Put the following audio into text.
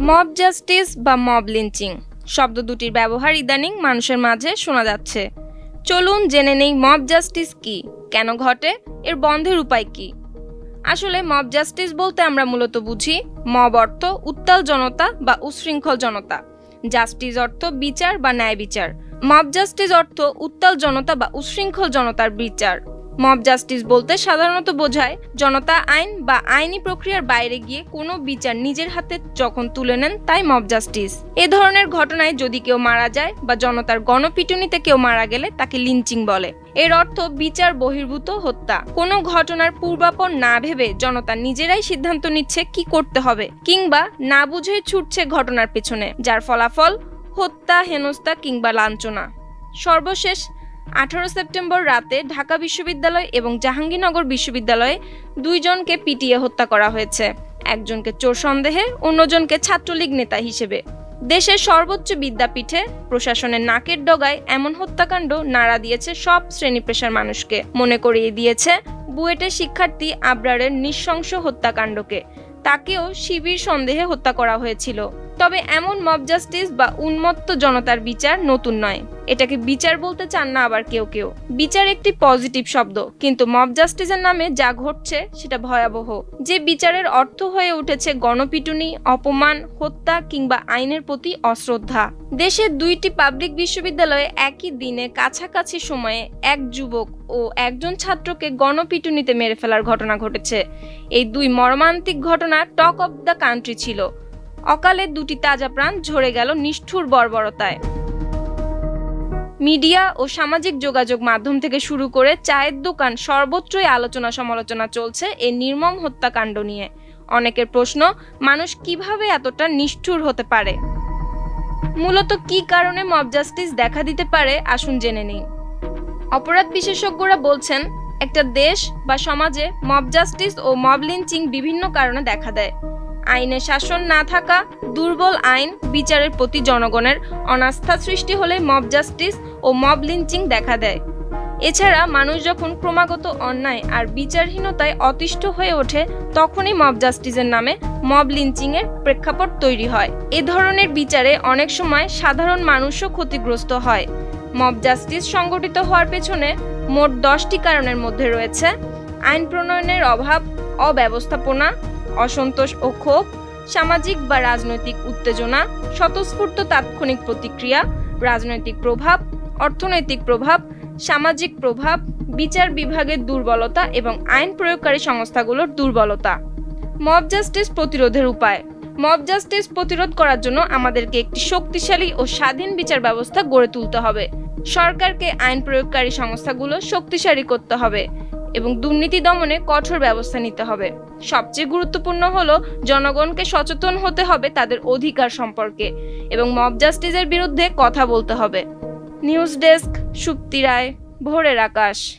Mob justice বা mob lynching. শব্দ দুটির ব্যবহার ইদানিং মানুষের মাঝে শোনা যাচ্ছে। চলুন জেনে নেই মব জাস্টিস কি, কেন ঘটে, এর বন্ধের উপায় কি? আসলে মব জাস্টিস বলতে আমরা মূলত বুঝি, মব অর্থ উত্তাল জনতা বা উশৃঙ্খল জনতা। জাস্টিস অর্থ বিচার বা ন্যায় বিচার। মব জাস্টিস অর্থ উত্তাল জনতা বা উশৃঙ্খল জনতার বিচার। মব জাস্টিস বলতে সাধারণত বোঝায় জনতা আইন বা আইনি প্রক্রিয়ার বাইরে গিয়ে কোনো বিচার নিজের হাতে যখন তুলে নেন তাই মব জাস্টিস। এ ধরনের ঘটনায় যদি কেউ মারা যায় বা জনতার গণপিটুনিতে কেউ মারা গেলে তাকে লিঞ্চিং বলে। এর অর্থ বিচার বহির্ভূত হত্যা। কোনো ঘটনার পূর্বাপর না ভেবে জনতা নিজেরাই সিদ্ধান্ত নিচ্ছে কি করতে হবে কিংবা না বুঝেই ছুটছে ঘটনার পেছনে, যার ফলাফল হত্যা, হেনস্থা কিংবা লাঞ্ছনা। সর্বশেষ আঠারো সেপ্টেম্বর রাতে ঢাকা বিশ্ববিদ্যালয় এবং জাহাঙ্গীরনগর বিশ্ববিদ্যালয়ে দুইজনকে পিটিয়ে হত্যা করা হয়েছে। একজনকে চোর সন্দেহে, অন্যজনকে ছাত্রলীগ নেতা হিসেবে। দেশের সর্বোচ্চ বিদ্যাপীঠে প্রশাসনের নাকের ডগায় এমন হত্যাকাণ্ড নাড়া দিয়েছে সব শ্রেণি পেশার মানুষকে। মনে করিয়ে দিয়েছে বুয়েটের শিক্ষার্থী আবরারের নৃশংস হত্যাকাণ্ডকে। তাকেও শিবির সন্দেহে হত্যা করা হয়েছিল। তবে এমন মব জাস্টিস বা উন্মত্ত জনতার বিচার নতুন নয়। এটাকে বিচার বলতে চান না আবার কেউ কেউ। বিচার একটি পজিটিভ শব্দ, কিন্তু মব জাস্টিসের নামে যা ঘটছে সেটা ভয়াবহ। যে বিচারের অর্থ হয়ে উঠেছে গণপিটুনি, অপমান, হত্যা কিংবা আইনের প্রতি অশ্রদ্ধা। দেশের দুইটি পাবলিক বিশ্ববিদ্যালয়ে একই দিনে কাছাকাছি সময়ে এক যুবক ও একজন ছাত্রকে গণপিটুনিতে মেরে ফেলার ঘটনা ঘটেছে। এই দুই মর্মান্তিক ঘটনা টক অব দ্য কান্ট্রি ছিল। অকালে দুটি তাজা প্রাণ ঝরে গেল নিষ্ঠুর বর্বরতায়। মিডিয়া ও সামাজিক যোগাযোগ মাধ্যম থেকে শুরু করে চায়ের দোকান সর্বত্রই আলোচনা সমালোচনা চলছে এই নির্মম হত্যাকাণ্ড নিয়ে। অনেকের প্রশ্ন, মানুষ কীভাবে এতটা নিষ্ঠুর হতে পারে? মূলত কি কারণে মব জাস্টিস দেখা দিতে পারে? আসুন জেনে নিই। অপরাধ বিশেষজ্ঞরা বলছেন, একটা দেশ বা সমাজে মব জাস্টিস ও মব লিঞ্চিং বিভিন্ন কারণে দেখা দেয়। আইনের শাসন না থাকা দুর্বল আইন বিচারের প্রতি জনগণের অনাস্থা সৃষ্টি হলে মব জাস্টিস ও মব লিঞ্চিং দেখা দেয়। এছাড়া মানুষ যখন ক্রমাগত অন্যায় আর বিচারহীনতায় অতিষ্ঠ হয়ে ওঠে, তখনই মব জাস্টিসের নামে মব লিঞ্চিংয়ের প্রেক্ষাপট তৈরি হয়। এ ধরনের বিচারে অনেক সময় সাধারণ মানুষও ক্ষতিগ্রস্ত হয়। মব জাস্টিস সংগঠিত হওয়ার পেছনে মোট দশটি কারণের মধ্যে রয়েছে। আইন প্রণয়নের অভাব, অব্যবস্থাপনা অসন্তোষ ও ক্ষোভ, সামাজিক বা রাজনৈতিক উত্তেজনা, স্বতঃস্ফূর্ত তাৎক্ষণিক প্রতিক্রিয়া, রাজনৈতিক প্রভাব, অর্থনৈতিক প্রভাব, সামাজিক প্রভাব, বিচার বিভাগের দুর্বলতা এবং আইন প্রয়োগকারী সংস্থাগুলোর দুর্বলতা। মব জাস্টিস প্রতিরোধের উপায়। মব জাস্টিস প্রতিরোধ করার জন্য আমাদেরকে একটি শক্তিশালী ও স্বাধীন বিচার ব্যবস্থা গড়ে তুলতে হবে। সরকারকে আইন প্রয়োগকারী সংস্থাগুলো শক্তিশালী করতে হবে। এবং দুর্নীতি দমনে কঠোর ব্যবস্থা নিতে হবে। সবচেয়ে গুরুত্বপূর্ণ হলো জনগণকে সচেতন হতে হবে তাদের অধিকার সম্পর্কে এবং মব জাস্টিসের বিরুদ্ধে কথা বলতে হবে। নিউজ ডেস্ক, সুপ্তি রায়, ভোরের আকাশ।